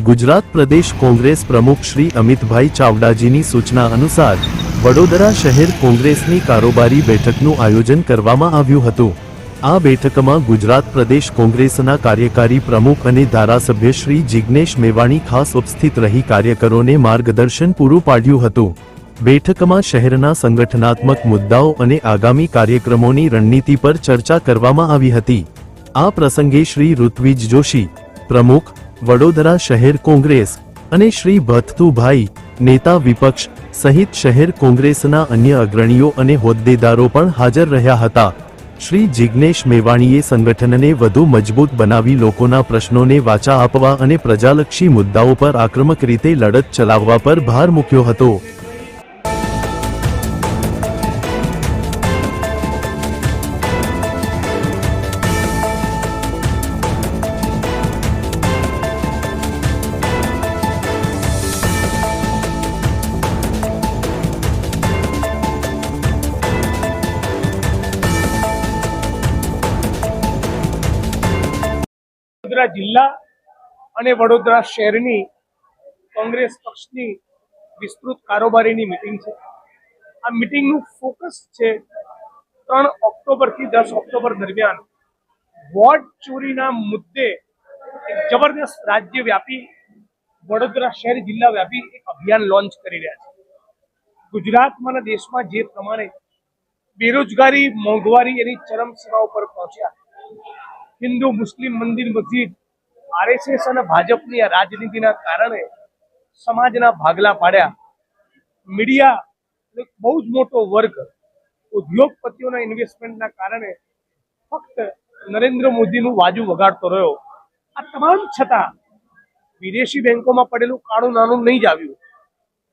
ગુજરાત પ્રદેશ કોંગ્રેસ પ્રમુખ શ્રી અમિતભાઈ ચાવડાજીની સૂચના અનુસાર, વડોદરા શહેર કોંગ્રેસની કારોબારી બેઠકનું આયોજન કરવામાં આવ્યું હતું. આ બેઠકમાં ગુજરાત પ્રદેશ કોંગ્રેસના કાર્યકારી પ્રમુખ અને ધારાસભ્ય શ્રી જિગ્નેશ મેવાણી ખાસ ઉપસ્થિત રહી કાર્યકરોને માર્ગદર્શન પૂરું પાડ્યું હતું. બેઠકમાં શહેરના સંગઠનાત્મક મુદ્દાઓ અને આગામી કાર્યક્રમોની રણનીતિ પર ચર્ચા કરવામાં આવી હતી. આ પ્રસંગે શ્રી ઋત્વિજ જોશી, પ્રમુખ વડોદરા શહેર કોંગ્રેસ અને શ્રી ભથ્થુભાઈ, નેતા વિપક્ષ સહિત શહેર કોંગ્રેસના અન્ય અગ્રણીઓ અને હોદ્દેદારો પણ હાજર રહ્યા હતા. શ્રી જિજ્ઞેશ મેવાણીએ સંગઠનને વધુ મજબૂત બનાવી લોકોના પ્રશ્નોને વાચા આપવા અને પ્રજાલક્ષી મુદ્દાઓ પર આક્રમક રીતે લડત ચલાવવા પર ભાર મૂક્યો હતો. વડોદરા જિલ્લા અને વડોદરા શહેરની કોંગ્રેસ પક્ષની વિસ્તૃત કારોબારીની મિટિંગ છે. આ મિટિંગનું ફોકસ છે ત્રણ ઓક્ટોબરથી દસ ઓક્ટોબર દરમિયાન વોટ ચોરીના મુદ્દે એક જબરદસ્ત રાજ્યવ્યાપી વડોદરા શહેર જિલ્લા વ્યાપી એક અભિયાન લોન્ચ કરી રહ્યા છે. ગુજરાતમાં દેશમાં જે પ્રમાણે બેરોજગારી, મોંઘવારી એની ચરમસીમા ઉપર પહોંચ્યા હિન્દુ મુસ્લિમ મંદિર મસ્જિદ આરએસએસ અને ભાજપની આ રાજનીતિના કારણે સમાજના ભાગલા પાડ્યા. મીડિયા બહુ જ મોટો વર્ગ. ઉદ્યોગપતિઓના ઇન્વેસ્ટમેન્ટના કારણે ફક્ત નરેન્દ્ર મોદીનું વાજુ વગાડતો રહ્યો. આ તમામ છતાં વિદેશી બેંકોમાં પડેલું કાળું નાણું નહીં જ આવ્યું.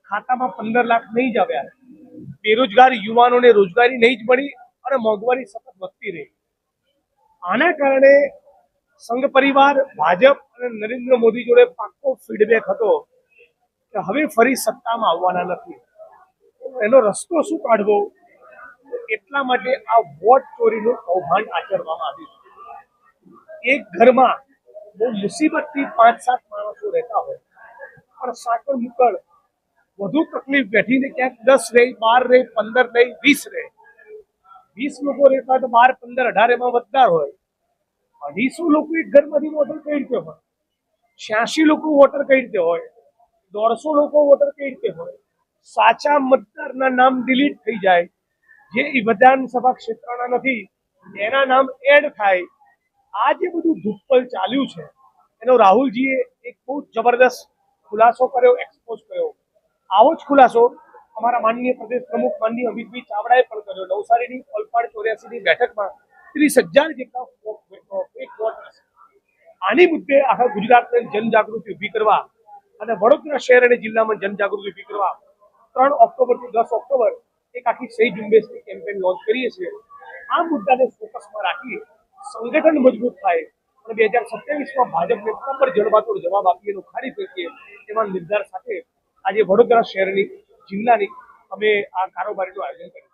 ખાતામાં પંદર લાખ નહીં જ આવ્યા. બેરોજગાર યુવાનોને રોજગારી નહીં જ મળી અને મોંઘવારી સતત વધતી રહી. આના કારણે સંઘ પરિવાર, ભાજપ અને નરેન્દ્ર મોદી જોડે પાક્કો ફીડબેક હતો કે હવે ફરી સત્તામાં આવવાના નથી. એનો રસ્તો શું કાઢવો? એટલા માટે આ વોટ ચોરીનું કૌભાંડ આચરવામાં આવ્યું એક ઘરમાં બહુ મુસીબતથી પાંચ, સાત માણસો રહેતા હોય, પણ સાંકળ મુકળ, વધુ તકલીફ બેઠીને ક્યાંક દસ રહી, બાર રહે, પંદર રહી, વીસ રહે વીસ લોકો રહેતા તો બાર, પંદર, અઢાર એમાં મતદાર હોય. અઢીસો લોકો એક ઘરમાંથી વોટર કઈ રીતે હોય? છ્યાસી લોકો વોટર કઈ રીતે હોય? દોઢસો લોકો વોટર કઈ રીતે હોય? સાચા મતદારના નામ ડિલીટ થઈ જાય. જે વિધાનસભા ક્ષેત્રના નથી, એના નામ એડ થાય. આ જે બધું ધુપ્પલ ચાલ્યું છે, એનો રાહુલજીએ એક બહુ જબરદસ્ત ખુલાસો કર્યો એક્સપોઝ કર્યો. આવો જ ખુલાસો અમારા માનનીય પ્રદેશ પ્રમુખ માનનીય અમિતભાઈ ચાવડાએ પણ કર્યો. નવસારીની ઓલપાડ ચોર્યાસીની બેઠકમાં ત્રીસ હજાર જેટલા આની મુદ્દે આખા ગુજરાતને જનજાગૃતિ ઊભી કરવા અને વડોદરા શહેર અને જિલ્લામાં જનજાગૃતિ ઊભી કરવા ત્રણ ઓક્ટોબરથી દસ ઓક્ટોબર એક આખી સહી ઝુંબેશની કેમ્પેન લોન્ચ કરીએ છીએ. આ મુદ્દાને ફોકસમાં રાખી સંગઠન મજબૂત થાય અને બે હજાર સત્યાવીસમાં ભાજપને પ્રોપર જડબાતોડ જવાબ આપીએ ખારી ફેંકીએ એવા નિર્ધાર સાથે આજે વડોદરા શહેરની જિલ્લાની અમે આ કારોબારીનું આયોજન કર્યું